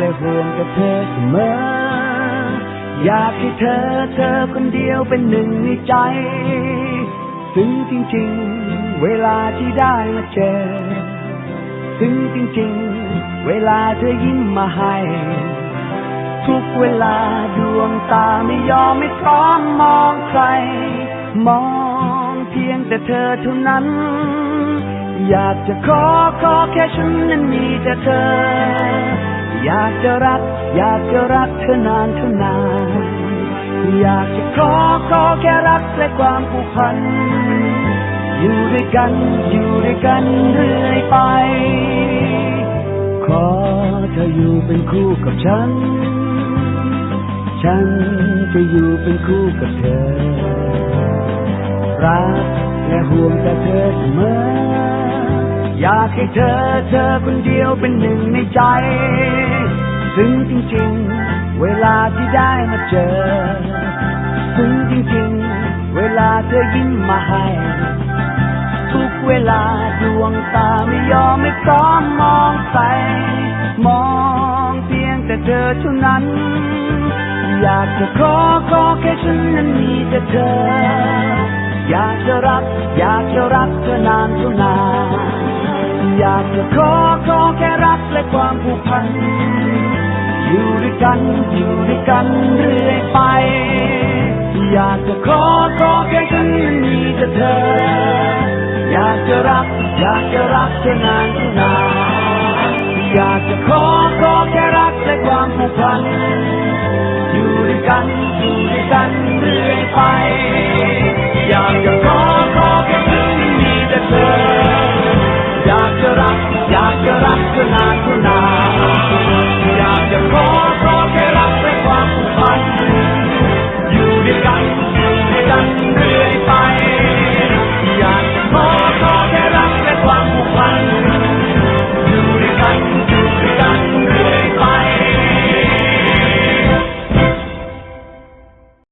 และห่วงกับเธอเสมอ อยากให้เธอเธอคนเดียวเป็นหนึ่งในใจ ซึ้งจริงๆ เวลาที่ได้มาเจอ ซึ้งจริงๆ เวลาเธอยิ้มมาให้ ทุกเวลาดวงตาไม่ยอมไม่พร้อมมองใคร มองเพียงแต่เธอเท่านั้นอยากจะขอขอแค่ฉันนั้นมีแต่เธอากจะรัก อยากจะรักเธอนานเท่านาน อยากจะขอขอแค่รักและความผูกพัน อยู่ด้วยกัน อยู่ด้วยกันเรื่อยไป ขอเธออยู่เป็นคู่กับฉัน ฉันจะอยู่เป็นคู่กับเธอ รักและห่วงแต่เธอเสมออยากให้เธอเธอคนเดียวเป็นหนึ่งในใจ ซึ่งจริงๆ เวลาที่ได้มาเจอ ซึ่งจริงๆ เวลาเธอยิ้มมาให้ ทุกเวลาดวงตาไม่ยอมไม่พร้อมมองใครมองเพียงแต่เธอเท่านั้น อยากจะขอขอแค่ฉันนั้นมีแต่เธอ อยากจะรัก อยากจะรักเธอนานเท่านาน อยากจะขอขอแค่รักและความผูกพัน อยู่ด้วยกันอยู่ด้วยกันเรื่อยไป อยากจะขอขอแค่ฉันนั้นมีแต่เธอ อยากจะรัก อยากจะรักเธอนานเท่านานอยากจะขอขอแค่รักและความผูกพัน อยู่ด้วยกันอยู่ด้วยกันเรื่อยไป อยากจะขอ Lord.